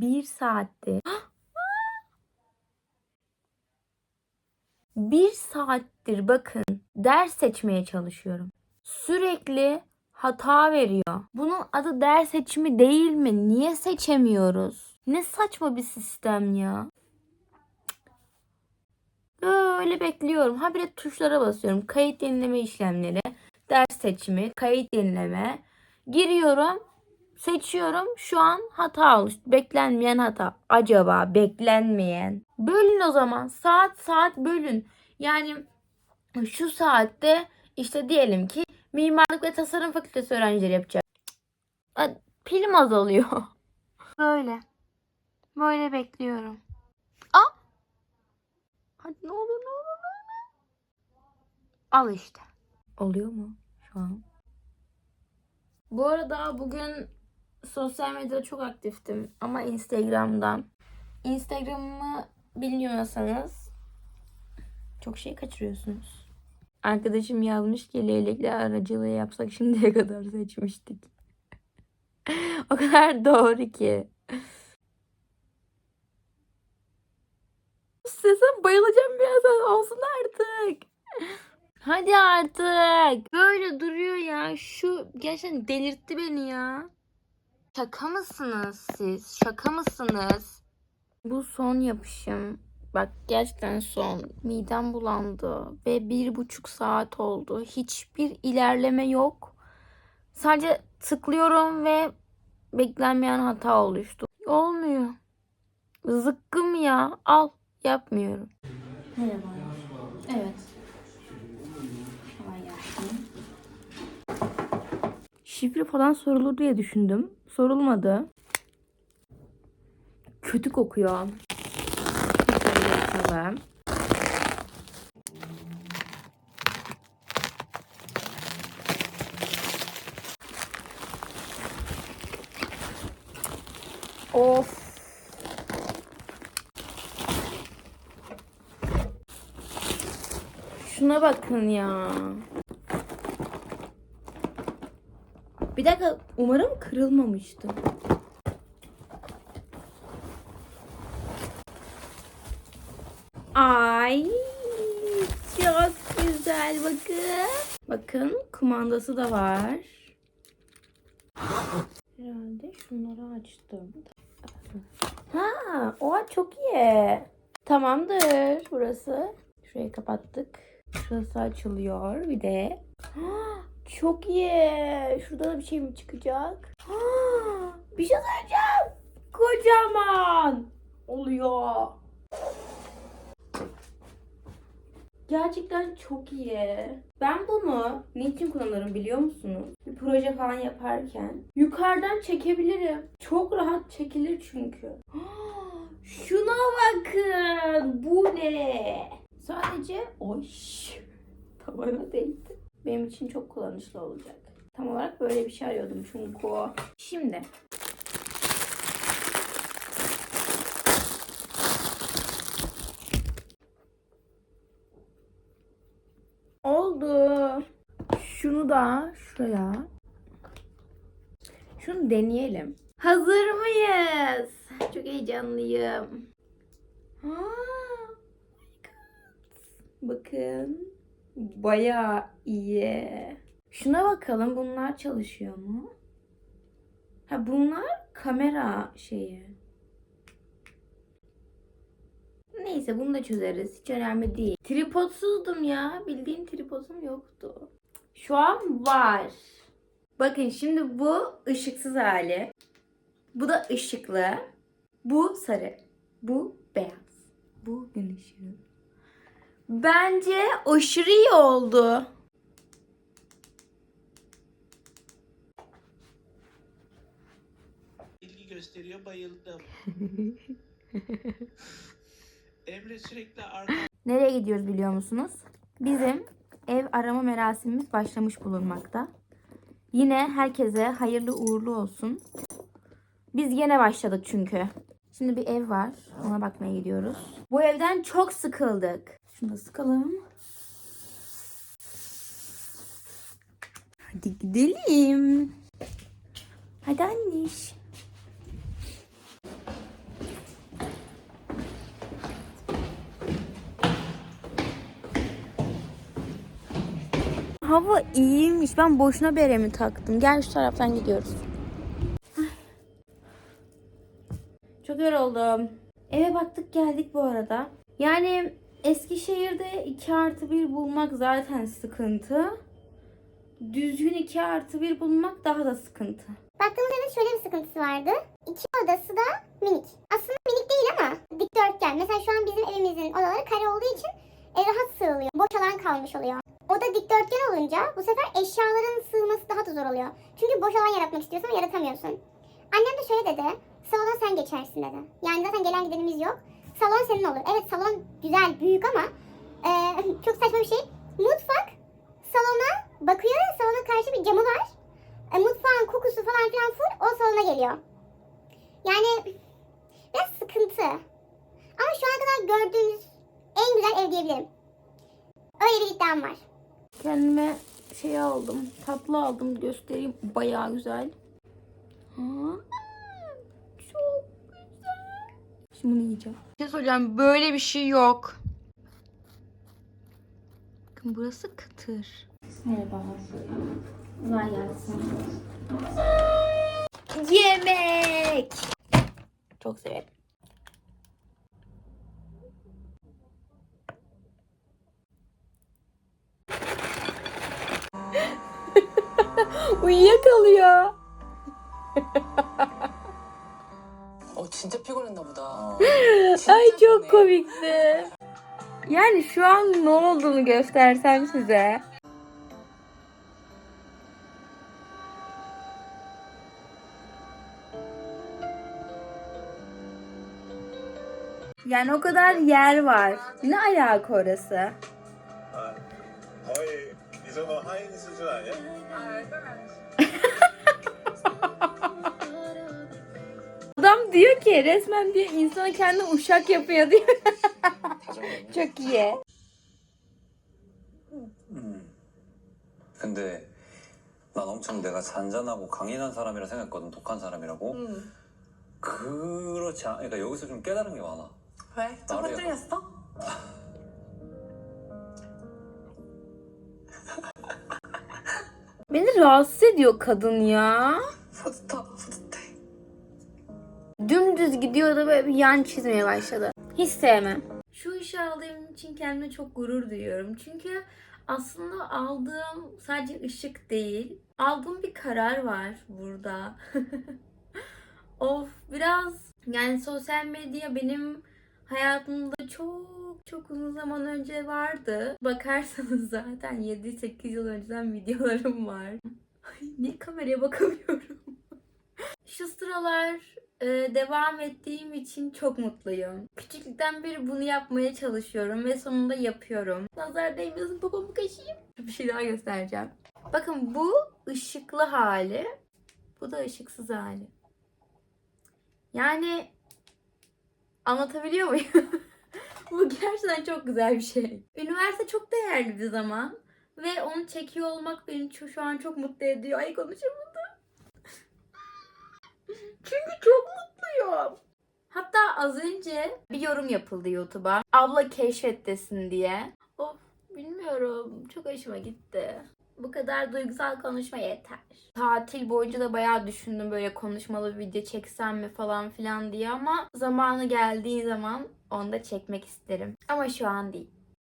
bir saattir bir saattir bakın ders seçmeye çalışıyorum. Sürekli hata veriyor. Bunun adı ders seçimi değil mi? Niye seçemiyoruz? Ne saçma bir sistem ya. Böyle bekliyorum. Ha bir de tuşlara basıyorum. Kayıt yenileme işlemleri, ders seçimi, kayıt yenileme. Giriyorum, seçiyorum. Şu an hata oluştu. Beklenmeyen hata. Acaba beklenmeyen. Bölün o zaman. Saat saat bölün. Yani şu saatte işte diyelim ki mimarlık ve tasarım fakültesi öğrencileri yapacak. Pilim azalıyor. Böyle. Böyle bekliyorum. Aa! Hadi ne olur ne olur ne olur. Al işte. Oluyor mu şu an? Bu arada bugün sosyal medyada çok aktiftim ama Instagram'dan. Instagram'ımı bilmiyorsanız çok şey kaçırıyorsunuz. Arkadaşım yazmış ki leylekle aracılığı yapsak şimdiye kadar seçmiştik. o kadar doğru ki. Sesem bayılacağım birazdan olsun artık. Hadi artık. Böyle duruyor ya. Şu gerçekten delirtti beni ya. Şaka mısınız siz? Şaka mısınız? Bu son yapışım. Bak gerçekten son. Midem bulandı. Ve bir buçuk saat oldu. Hiçbir ilerleme yok. Sadece tıklıyorum ve beklenmeyen hata oluştu. Olmuyor. Zıkkım ya. Al. Yapmıyorum. Merhaba. Evet. Şifre falan sorulur diye düşündüm. Sorulmadı. Kötü kokuyor. Of. Şuna bakın ya. Bir dakika umarım kırılmamıştı. Ay çok güzel bakın. Bakın kumandası da var. Herhalde şunları açtım. Ha, oha çok iyi. Tamamdır burası. Şurayı kapattık. Şurası açılıyor bir de. Çok iyi. Şurada da bir şey mi çıkacak? Ha, bir şey söyleyeceğim. Kocaman oluyor. Gerçekten çok iyi. Ben bunu niçin kullanırım biliyor musunuz? Bir proje falan yaparken yukarıdan çekebilirim. Çok rahat çekilir çünkü. Şuna bakın. Bu ne? Sadece oy tavana değdi. Benim için çok kullanışlı olacak. Tam olarak böyle bir şey arıyordum çünkü. Şimdi Oldu. Şunu da şuraya. Şunu deneyelim. Hazır mıyız? Çok heyecanlıyım. Ha, oh. Bakın. Bayağı iyi. Şuna bakalım bunlar çalışıyor mu? Ha bunlar kamera şeyi. Neyse bunu da çözeriz. Hiç önemli değil. Tripodsuzdum ya. Bildiğin tripodum yoktu. Şu an var. Bakın şimdi bu ışıksız hali. Bu da ışıklı. Bu sarı. Bu beyaz. Bu gün ışığı. Bence aşırı iyi oldu. ilgi gösteriyor bayıldım. Emre sürekli arka Nereye gidiyoruz biliyor musunuz? Bizim ev arama merasimimiz başlamış bulunmakta. Yine herkese hayırlı uğurlu olsun. Biz yine başladık çünkü. Şimdi bir ev var. Ona bakmaya gidiyoruz. Bu evden çok sıkıldık. Şunu da sıkalım. Hadi gidelim. Hadi anneş. Hava iyiymiş. Ben boşuna beremi taktım. Gel şu taraftan gidiyoruz. Çok yoruldum. Eve baktık geldik bu arada. Yani Eskişehir'de 2 artı 1 bulmak zaten sıkıntı. Düzgün 2 artı 1 bulmak daha da sıkıntı. Baktığımız evin şöyle bir sıkıntısı vardı. İki odası da minik. Aslında minik değil ama dikdörtgen. Mesela şu an bizim evimizin odaları kare olduğu için e, rahat sığılıyor. Boş alan kalmış oluyor. Oda dikdörtgen olunca bu sefer eşyaların sığması daha da zor oluyor. Çünkü boş alan yaratmak istiyorsun ama yaratamıyorsun. Annem de şöyle dedi. Salona sen geçersin dedi. Yani zaten gelen gidenimiz yok. Salon senin olur. Evet salon güzel, büyük ama e, çok saçma bir şey. Mutfak salona bakıyor salona karşı bir camı var. E, mutfağın kokusu falan filan full o salona geliyor. Yani biraz sıkıntı. Ama şu ana kadar gördüğümüz en güzel ev diyebilirim. Öyle bir iddiam var. Kendime şey aldım. Tatlı aldım. Göstereyim. Bayağı güzel. Ha, çok güzel. Şimdi bunu yiyeceğim. Bir şey söyleyeceğim. Böyle bir şey yok. Bakın burası kıtır. Merhaba. Kolay gelsin. Yemek. Çok severim. uyuyakalıyor. 진짜 피곤했나 보다. Ay 진짜 çok 피곤해. komikti. Yani şu an ne olduğunu göstersem size. Yani o kadar yer var. Ne alaka orası? 아, 거의 이 정도 하인 수준 아니야? Adam Diyor ki resmen diyor insana kendi uşak yapıyor diyor. Çok iyi. 음. 근데 난 엄청 내가 잔잔하고 강인한 사람이라 생각했거든 독한 사람이라고 응. 그렇지 않 그러니까 여기서 좀 깨달은 게 많아 왜? 좀 나를 흐트렸어? Beni rahatsız ediyor kadın ya. 뿌듯하 뿌듯해. Dümdüz gidiyor da böyle bir yan çizmeye başladı. Hiç sevmem. Şu işi aldığım için kendime çok gurur duyuyorum. Çünkü aslında aldığım sadece ışık değil. Aldığım bir karar var burada. of biraz yani sosyal medya benim hayatımda çok çok uzun zaman önce vardı. Bakarsanız zaten 7-8 yıl önceden videolarım var. Ay, niye kameraya bakamıyorum? Şu sıralar e, devam ettiğim için çok mutluyum. Küçüklükten beri bunu yapmaya çalışıyorum ve sonunda yapıyorum. Nazar değmesin babamı kaşıyım. Bir şey daha göstereceğim. Bakın bu ışıklı hali. Bu da ışıksız hali. Yani anlatabiliyor muyum? bu gerçekten çok güzel bir şey. Üniversite çok değerli bir zaman. Ve onu çekiyor olmak beni şu an çok mutlu ediyor. Ay konuşamadım. Çünkü çok mutluyum. Hatta az önce bir yorum yapıldı YouTube'a. Abla keşfet desin diye. Of bilmiyorum. Çok hoşuma gitti. Bu kadar duygusal konuşma yeter. Tatil boyunca da bayağı düşündüm böyle konuşmalı bir video çeksem mi falan filan diye ama zamanı geldiği zaman onu da çekmek isterim. Ama şu an değil.